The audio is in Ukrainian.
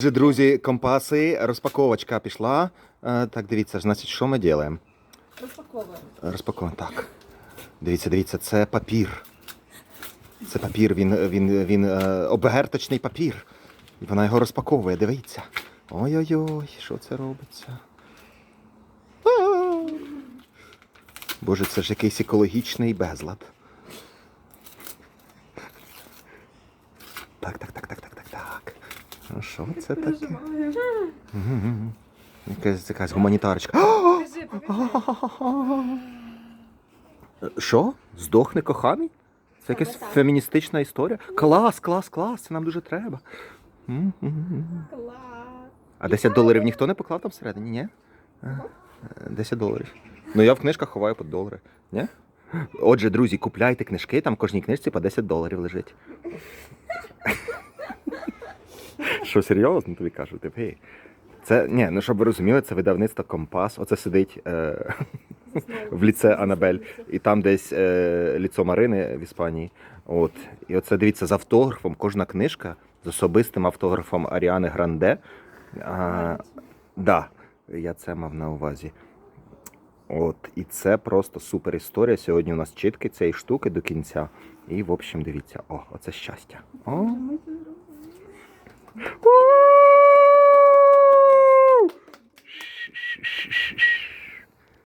Отже, друзі, компаси, розпаковочка пішла. Е, Так, дивіться, значить, що ми робимо? Розпаковуємо. Розпаковуємо. Так. Дивіться, дивіться, це папір. Це папір, він, він, він е, обгерточний папір. І вона його розпаковує, дивіться. Ой-ой-ой, що це робиться? Боже, це ж якийсь екологічний безлад. Так, так, так, так, так, так, так. Що це таке? Якась якась гуманітарочка. Що? Здохне коханий? Це якась феміністична історія? Клас, клас, клас, це нам дуже треба. А 10 доларів ніхто не поклав там всередині, ні? Е, 10 доларів. Ну я в книжках ховаю по долари. Ні? Отже, друзі, купляйте книжки, там в кожній книжці по 10 доларів лежить. Що, серйозно тобі кажу? Ти, гей. Це, ні, ну щоб ви розуміли, це видавництво Компас. Оце сидить е, в ліце Анабель. І там десь е, ліцо Марини в Іспанії. От. І оце дивіться з автографом. Кожна книжка з особистим автографом Аріани Гранде. А, да, я це мав на увазі. От, і це просто супер історія. Сьогодні у нас чітки цієї штуки до кінця. І, в общем, дивіться, о, оце щастя. О. У!